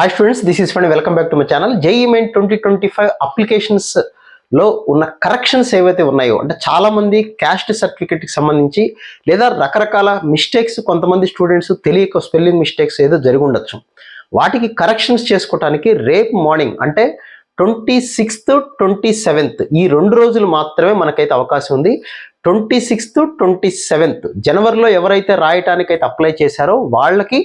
Hi students this is fund welcome back to my channel JEE main twenty twenty five అప్లికేషన్స్లో ఉన్న corrections ఏవైతే ఉన్నాయో అంటే చాలామంది caste సర్టిఫికేట్కి సంబంధించి లేదా రకరకాల మిస్టేక్స్ కొంతమంది స్టూడెంట్స్ తెలియక స్పెల్లింగ్ మిస్టేక్స్ ఏదో జరిగి ఉండొచ్చు. వాటికి కరెక్షన్స్ చేసుకోవడానికి రేపు మార్నింగ్ అంటే ట్వంటీ సిక్స్త్ ట్వంటీ సెవెంత్ ఈ రెండు రోజులు మాత్రమే మనకైతే అవకాశం ఉంది. ట్వంటీ సిక్స్త్ ట్వంటీ సెవెంత్ జనవరిలో ఎవరైతే రాయటానికైతే అప్లై చేశారో వాళ్ళకి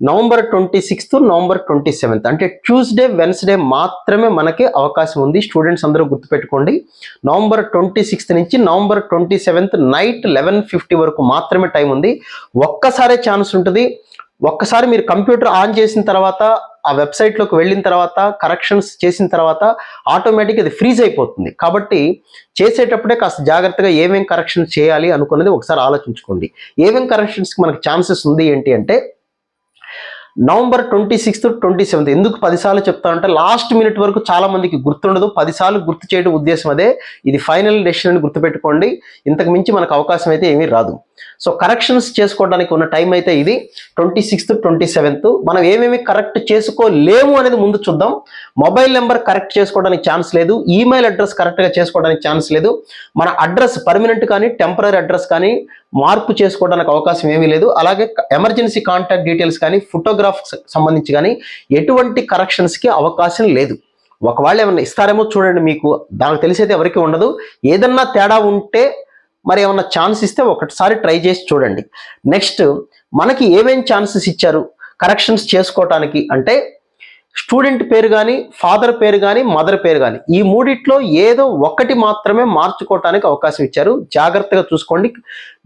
November twenty sixth November twenty seventh. అంటే ట్యూస్డే వెన్స్డే మాత్రమే మనకి అవకాశం ఉంది. స్టూడెంట్స్ అందరూ గుర్తుపెట్టుకోండి. నవంబర్ ట్వంటీ సిక్స్త్ నుంచి November twenty seventh night eleven fifty వరకు మాత్రమే టైం ఉంది. ఒక్కసారే ఛాన్స్ ఉంటుంది. ఒక్కసారి మీరు కంప్యూటర్ ఆన్ చేసిన తర్వాత ఆ వెబ్సైట్లోకి వెళ్ళిన తర్వాత కరెక్షన్స్ చేసిన తర్వాత ఆటోమేటిక్ ఇది ఫ్రీజ్ అయిపోతుంది. కాబట్టి చేసేటప్పుడే కాస్త జాగ్రత్తగా ఏమేం కరెక్షన్స్ చేయాలి అనుకున్నది ఒకసారి ఆలోచించుకోండి. ఏమేం కరెక్షన్స్కి మనకు ఛాన్సెస్ ఉంది ఏంటి అంటే November twenty sixth twenty seventh. ఎందుకు పదిసార్లు చెప్తానంటే లాస్ట్ మినిట్ వరకు చాలా మందికి గుర్తుండదు. పదిసార్లు గుర్తు చేయడం ఉద్దేశం అదే. ఇది ఫైనల్ డెసిషన్ అని గుర్తుపెట్టుకోండి. ఇంతకు మించి మనకు అవకాశం అయితే ఏమీ రాదు. సో కరెక్షన్స్ చేసుకోవడానికి ఉన్న టైం అయితే ఇది. Twenty sixth twenty seventh. మనం ఏమేమి కరెక్ట్ చేసుకోలేము అనేది ముందు చూద్దాం. మొబైల్ నెంబర్ కరెక్ట్ చేసుకోవడానికి ఛాన్స్ లేదు. ఈమెయిల్ అడ్రస్ కరెక్ట్గా చేసుకోవడానికి ఛాన్స్ లేదు. మన అడ్రస్ పర్మనెంట్ కానీ టెంపరీ అడ్రస్ కానీ మార్పు చేసుకోవడానికి అవకాశం ఏమీ లేదు. అలాగే ఎమర్జెన్సీ కాంటాక్ట్ డీటెయిల్స్ కానీ ఫోటోగ్రాఫ్ సంబంధించి కానీ ఎటువంటి కరెక్షన్స్కి అవకాశం లేదు. ఒకవేళ ఏమన్నా ఇస్తారేమో చూడండి మీకు. దానికి తెలిసైతే ఎవరికి ఉండదు. ఏదన్నా తేడా ఉంటే మరి ఏమన్నా ఛాన్స్ ఇస్తే ఒకటిసారి ట్రై చేసి చూడండి. నెక్స్ట్ మనకి ఏమేం ఛాన్సెస్ ఇచ్చారు? కరెక్షన్స్ చేసుకోవటానికి అంటే స్టూడెంట్ పేరు కానీ ఫాదర్ పేరు కానీ మదర్ పేరు కానీ ఈ మూడిట్లో ఏదో ఒకటి మాత్రమే మార్చుకోవటానికి అవకాశం ఇచ్చారు. జాగ్రత్తగా చూసుకోండి.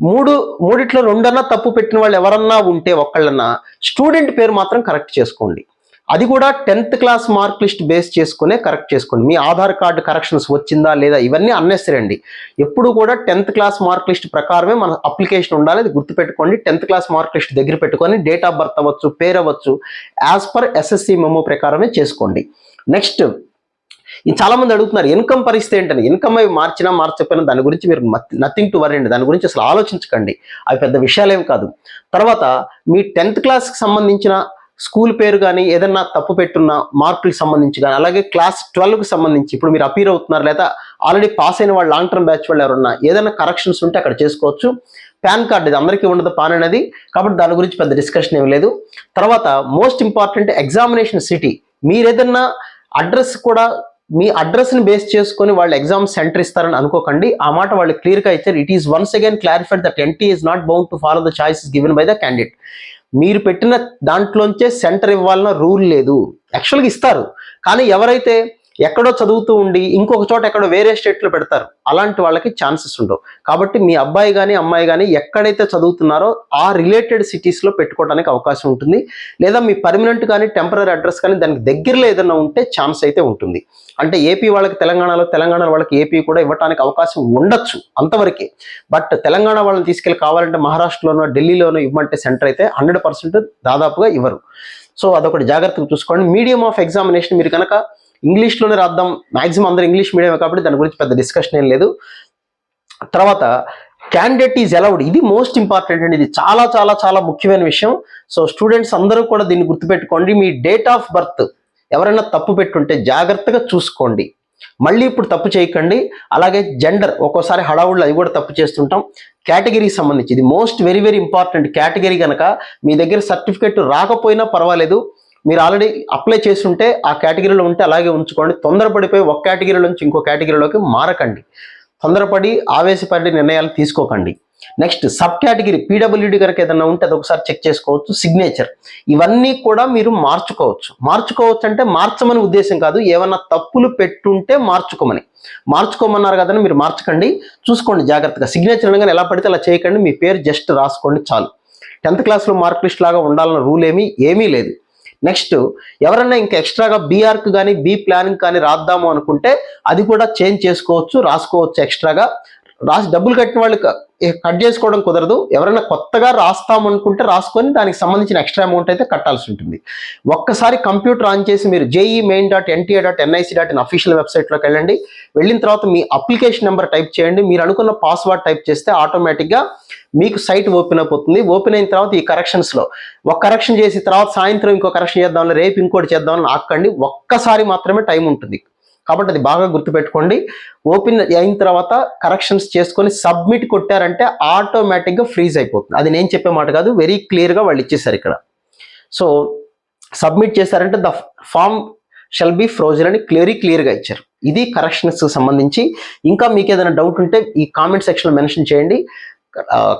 మూడు మూడిట్లో రెండన్నా తప్పు పెట్టిన వాళ్ళు ఎవరన్నా ఉంటే ఒక్కళ్ళన్నా స్టూడెంట్ పేరు మాత్రం కరెక్ట్ చేసుకోండి. అది కూడా tenth class mark list base చేసుకునే కరెక్ట్ చేసుకోండి. మీ ఆధార్ కార్డు కరెక్షన్స్ వచ్చిందా లేదా ఇవన్నీ అన్నెసరీ అండి. ఎప్పుడు కూడా టెన్త్ క్లాస్ మార్క్ లిస్ట్ ప్రకారమే మన అప్లికేషన్ ఉండాలి. అది గుర్తుపెట్టుకోండి. టెన్త్ క్లాస్ మార్క్ లిస్ట్ దగ్గర పెట్టుకొని డేట్ ఆఫ్ బర్త్ అవ్వచ్చు పేరు అవ్వచ్చు యాజ్ పర్ ఎస్ఎస్సి మెమో ప్రకారమే చేసుకోండి. నెక్స్ట్ చాలా మంది అడుగుతున్నారు ఇన్కమ్ పరిస్థితి ఏంటని? ఇన్కమ్ అవి మార్చినా మార్చకపోయినా దాని గురించి మీరు నథింగ్ టు వరీ అండి. దాని గురించి అసలు ఆలోచించకండి. అవి పెద్ద విషయాలేం కాదు. తర్వాత మీ టెన్త్ క్లాస్కి సంబంధించిన స్కూల్ పేరు కానీ ఏదన్నా తప్పు పెట్టున్న మార్కులకు సంబంధించి కానీ అలాగే క్లాస్ ట్వెల్వ్కి సంబంధించి ఇప్పుడు మీరు అపీర్ అవుతున్నారు లేదా ఆల్రెడీ పాస్ అయిన వాళ్ళు లాంగ్ టర్మ్ బ్యాచ్ వాళ్ళు ఎవరున్నా ఏదైనా కరెక్షన్స్ ఉంటే అక్కడ చేసుకోవచ్చు. పాన్ కార్డ్ ఇది అందరికీ ఉండదు పాన్ అనేది కాబట్టి దాని గురించి పెద్ద డిస్కషన్ ఏమి లేదు. తర్వాత మోస్ట్ ఇంపార్టెంట్ ఎగ్జామినేషన్ సిటీ. మీరు ఏదన్నా అడ్రస్ కూడా మీ అడ్రస్ని బేస్ చేసుకొని వాళ్ళు ఎగ్జామ్ సెంటర్ ఇస్తారని అనుకోకండి. ఆ మాట వాళ్ళు క్లియర్గా ఇచ్చారు. It is once again clarified that NT is not bound to follow the choices given by the candidate మీరు పెట్టిన దాంట్లోంచే సెంటర్ ఇవ్వాలన్న రూల్ లేదు. యాక్చువల్గా ఇస్తారు. కానీ ఎవరైతే ఎక్కడో చదువుతూ ఉండి ఇంకొక చోట ఎక్కడో వేరే స్టేట్లో పెడతారు. అలాంటి వాళ్ళకి ఛాన్సెస్ ఉండవు. కాబట్టి మీ అబ్బాయి కానీ అమ్మాయి కానీ ఎక్కడైతే చదువుతున్నారో ఆ రిలేటెడ్ సిటీస్లో పెట్టుకోవడానికి అవకాశం ఉంటుంది. లేదా మీ పర్మనెంట్ కానీ టెంపరీ అడ్రస్ కానీ దానికి దగ్గరలో ఏదైనా ఉంటే ఛాన్స్ అయితే ఉంటుంది. అంటే ఏపీ వాళ్ళకి తెలంగాణలో తెలంగాణ వాళ్ళకి ఏపీ కూడా ఇవ్వడానికి అవకాశం ఉండొచ్చు అంతవరకే. బట్ తెలంగాణ వాళ్ళని తీసుకెళ్ళి కావాలంటే మహారాష్ట్రలోనో ఢిల్లీలోనో ఇవ్వమంటే సెంటర్ అయితే హండ్రెడ్ పర్సెంట్ దాదాపుగా ఇవ్వరు. సో అదొకటి జాగ్రత్తగా చూసుకోండి. మీడియం ఆఫ్ ఎగ్జామినేషన్ మీరు కనుక ఇంగ్లీష్లోనే రాద్దాం. మాక్సిమం అందరూ ఇంగ్లీష్ మీడియమే కాబట్టి దాని గురించి పెద్ద డిస్కషన్ ఏం లేదు. తర్వాత క్యాండిడేట్ ఈజ్ అలౌడ్ ఇది మోస్ట్ ఇంపార్టెంట్ అండి. ఇది చాలా చాలా చాలా ముఖ్యమైన విషయం. సో స్టూడెంట్స్ అందరూ కూడా దీన్ని గుర్తుపెట్టుకోండి. మీ డేట్ ఆఫ్ బర్త్ ఎవరైనా తప్పు పెట్టుంటే జాగ్రత్తగా చూసుకోండి. మళ్ళీ ఇప్పుడు తప్పు చేయకండి. అలాగే జెండర్ ఒక్కోసారి హడావుళ్ళు అవి కూడా తప్పు చేస్తుంటాం. కేటగిరీకి సంబంధించి ఇది most very very important category కనుక మీ దగ్గర సర్టిఫికేట్ రాకపోయినా పర్వాలేదు. మీరు ఆల్రెడీ అప్లై చేస్తుంటే ఆ కేటగిరీలో ఉంటే అలాగే ఉంచుకోండి. తొందరపడిపోయి ఒక కేటగిరీ నుంచి ఇంకో కేటగిరీలోకి మారకండి. తొందరపడి ఆవేశపడి నిర్ణయాలు తీసుకోకండి. నెక్స్ట్ సబ్ కేటగిరీ పీడబ్ల్యూడి కనుక ఏదైనా ఉంటే అది ఒకసారి చెక్ చేసుకోవచ్చు సిగ్నేచర్ ఇవన్నీ కూడా మీరు మార్చుకోవచ్చు. మార్చుకోవచ్చు అంటే మార్చమని ఉద్దేశం కాదు ఏమన్నా తప్పులు పెట్టుంటే మార్చుకోమని. మార్చుకోమన్నారు కదని మీరు మార్చకండి. చూసుకోండి జాగ్రత్తగా. సిగ్నేచర్ అనగానే ఎలా పడితే అలా చేయకండి. మీ పేరు జస్ట్ రాసుకోండి చాలు. టెన్త్ క్లాస్లో మార్క్ లిస్ట్ లాగా ఉండాలన్న రూల్ ఏమీ ఏమీ లేదు. నెక్స్ట్ ఎవరన్నా ఇంకా ఎక్స్ట్రాగా బీఆర్క్ కానీ బీ ప్లానింగ్ కానీ రాద్దాము అనుకుంటే అది కూడా చేంజ్ చేసుకోవచ్చు రాసుకోవచ్చు ఎక్స్ట్రాగా. రాసి డబ్బులు కట్టిన వాళ్ళు కట్ చేసుకోవడం కుదరదు. ఎవరైనా కొత్తగా రాస్తామనుకుంటే రాసుకొని దానికి సంబంధించిన ఎక్స్ట్రా అమౌంట్ అయితే కట్టాల్సి ఉంటుంది. ఒక్కసారి కంప్యూటర్ ఆన్ చేసి మీరు JEE main dot NTA dot NIC dot in official వెబ్సైట్లోకి వెళ్ళండి. వెళ్ళిన తర్వాత మీ అప్లికేషన్ నెంబర్ టైప్ చేయండి. మీరు అనుకున్న పాస్వర్డ్ టైప్ చేస్తే ఆటోమేటిక్గా మీకు సైట్ ఓపెన్ అయిపోతుంది. ఓపెన్ అయిన తర్వాత ఈ కరెక్షన్స్లో ఒక కరెక్షన్ చేసి తర్వాత సాయంత్రం ఇంకో కరెక్షన్ చేద్దాం రేపు ఇంకోటి చేద్దామని ఆక్కండి ఒక్కసారి మాత్రమే టైం ఉంటుంది. కాబట్టి అది బాగా గుర్తుపెట్టుకోండి. ఓపెన్ అయిన తర్వాత కరెక్షన్స్ చేసుకొని సబ్మిట్ కొట్టారంటే ఆటోమేటిక్గా ఫ్రీజ్ అయిపోతుంది. అది నేను చెప్పే మాట కాదు వెరీ క్లియర్గా వాళ్ళు ఇచ్చేసారు ఇక్కడ. సో సబ్మిట్ చేశారంటే the form shall be frozen అని క్లియరీ క్లియర్గా ఇచ్చారు. ఇది కరెక్షన్స్ సంబంధించి. ఇంకా మీకు ఏదైనా డౌట్ ఉంటే ఈ కామెంట్ సెక్షన్లో మెన్షన్ చేయండి.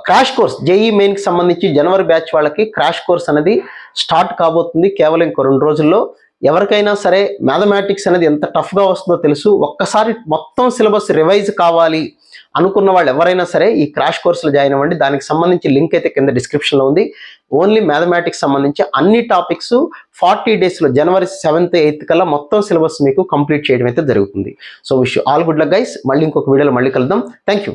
క్రాష్ కోర్స్ జేఈ మెయిన్కి సంబంధించి జనవరి బ్యాచ్ వాళ్ళకి క్రాష్ కోర్స్ అనేది స్టార్ట్ కాబోతుంది కేవలం ఇంకో రెండు రోజుల్లో. ఎవరికైనా సరే మ్యాథమెటిక్స్ అనేది ఎంత టఫ్గా వస్తుందో తెలుసు. ఒక్కసారి మొత్తం సిలబస్ రివైజ్ కావాలి అనుకున్న వాళ్ళు ఎవరైనా సరే ఈ క్రాష్ కోర్సులో జాయిన్ అవ్వండి. దానికి సంబంధించి లింక్ అయితే కింద డిస్క్రిప్షన్లో ఉంది. ఓన్లీ మ్యాథమెటిక్స్ సంబంధించి అన్ని టాపిక్స్ ఫార్టీ డేస్లో జనవరి సెవెంత్ ఎయిత్ కల్లా మొత్తం సిలబస్ మీకు కంప్లీట్ చేయడం అయితే జరుగుతుంది. So wish all good luck guys మళ్ళీ ఇంకొక వీడియోలో మళ్ళీ కలుద్దాం. Thank you